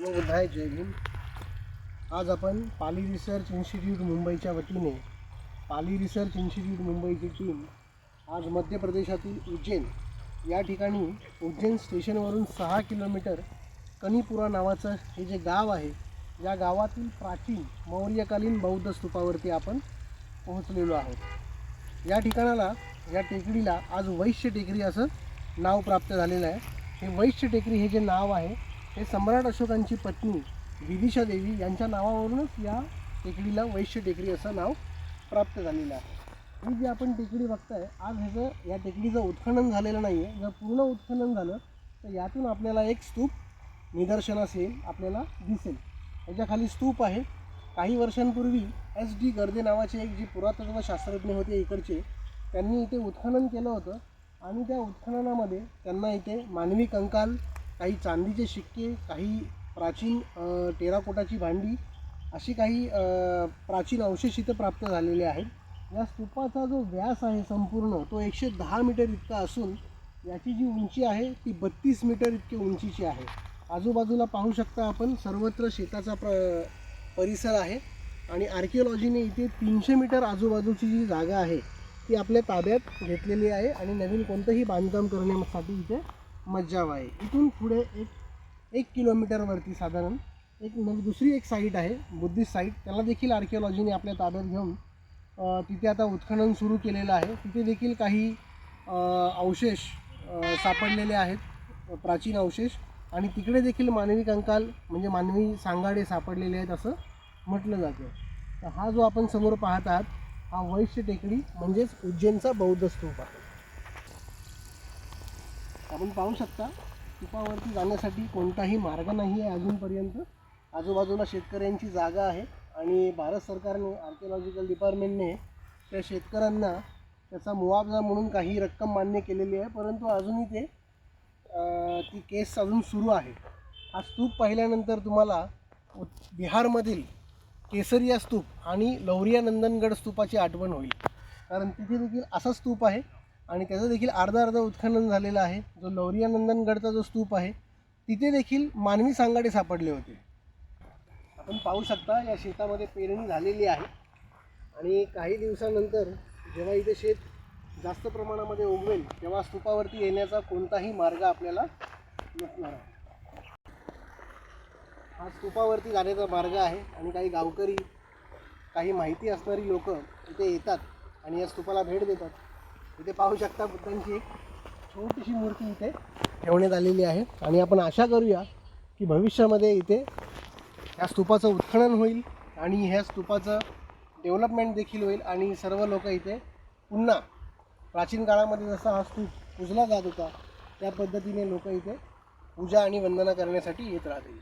बुद्धाय जय भीम आज आपण Pali research institute मुंबईच्या वतीने पाली रिसर्च इन्स्टिट्यूट मुंबईची टीम आज मध्य प्रदेशातील उज्जैन या ठिकाणी उज्जैन स्टेशनवरून सहा किलोमीटर कनीपुरा नावाचं हे जे गाव आहे या गावातील प्राचीन मौर्यकालीन बौद्ध स्तूपावरती आपण पोहोचलेलो आहोत. या ठिकाणाला या टेकडीला आज वैश्य टेकडी असं नाव प्राप्त झालेलं आहे. हे वैश्य टेकडी हे जे नाव आहे हे सम्राट अशोकांची पत्नी विदिशा देवी यांच्या नावावरूनच या टेकडीला वैश्य टेकडी असं नाव प्राप्त झालेलं आहे. ही जी आपण टेकडी बघताय आज ह्याचं या टेकडीचं उत्खनन झालेलं नाही आहे जर पूर्ण उत्खनन झालं तर यातून आपल्याला एक स्तूप निदर्शनास येईल आपल्याला दिसेल. ह्याच्या खाली स्तूप आहे. काही वर्षांपूर्वी एस डी गर्दे नावाचे एक जे पुरातत्व शास्त्रज्ञ होते इकडचे त्यांनी इथे उत्खनन केलं होतं. आणि त्या उत्खननामध्ये त्यांना इथे मानवी कंकाल काही चांदीचे शिक्के काही प्राचीन टेराकोटाची भांडी अशी काही प्राचीन अवशेष इथं प्राप्त झालेले आहेत. या स्तूपाचा जो व्यास आहे संपूर्ण तो एकशे दहा मीटर इतका असून याची जी उंची आहे ती बत्तीस मीटर इतकी उंचीची आहे. आजूबाजूला पाहू शकता आपण सर्वत्र शेताचा प्र परिसर आहे आणि आर्किओलॉजीने इथे तीनशे मीटर आजूबाजूची जी जागा आहे ती आपल्या ताब्यात घेतलेली आहे आणि नवीन कोणतंही बांधकाम करण्यासाठी इथे मज्जाव आहे इथून पुढे एक एक किलोमीटरवरती साधारण एक नवी दुसरी एक साईट आहे बुद्धिस्ट साईट त्याला देखील आर्किओलॉजीने आपल्या ताब्यात घेऊन तिथे आता उत्खनन सुरू केलेलं आहे. तिथे देखील काही अवशेष सापडलेले आहेत प्राचीन अवशेष. आणि तिकडे देखील मानवी कंकाल म्हणजे मानवी सांगाडे सापडलेले आहेत असं म्हटलं जातं. तर हा जो आपण समोर पाहत आहात हा वैश्य टेकडी म्हणजेच उज्जैनचा बौद्ध स्तूप आहे. आपण पाहू शकता स्तूपावरती जाण्यासाठी कोणताही मार्ग नाही आहे अजूनपर्यंत. आजूबाजूला शेतकऱ्यांची जागा आहे आणि भारत सरकारने आर्किओलॉजिकल डिपार्टमेंटने त्या शेतकऱ्यांना त्याचा मुआवजा म्हणून काही रक्कम मान्य केलेली आहे परंतु अजूनही ते ती केस अजून सुरू आहे. हा स्तूप पाहिल्यानंतर तुम्हाला बिहारमधील केसरिया स्तूप आणि लौरिया नंदनगड स्तूपाची आठवण होईल. कारण तिथे देखील असा स्तूप आहे आणि त्याचं देखील अर्धा अर्धा उत्खनन झालेलं आहे. जो लौरिया नंदनगडचा जो स्तूप आहे तिथे देखील मानवी सांगाडे सापडले होते. आपण पाहू शकता या शेतामध्ये पेरणी झालेली आहे. आणि काही दिवसानंतर जेव्हा इथे शेत जास्त प्रमाणामध्ये उगवेल तेव्हा स्तूपावरती येण्याचा कोणताही मार्ग आपल्याला नसणार आहे. हा स्तूपावरती जाण्याचा मार्ग आहे आणि काही गावकरी काही माहिती असणारी लोक इथे येतात आणि या स्तूपाला भेट देतात. इथे पाहू शकता बुद्धांची एक छोटीशी मूर्ती इथे ठेवण्यात आलेली आहे. आणि आपण आशा करूया की भविष्यामध्ये इथे या स्तूपाचं उत्खनन होईल आणि ह्या स्तूपाचं डेव्हलपमेंट देखील होईल आणि सर्व लोक इथे पुन्हा प्राचीन काळामध्ये जसा हा स्तूप पूजला जात होता त्या पद्धतीने लोक इथे पूजा आणि वंदना करण्यासाठी येत राहतील.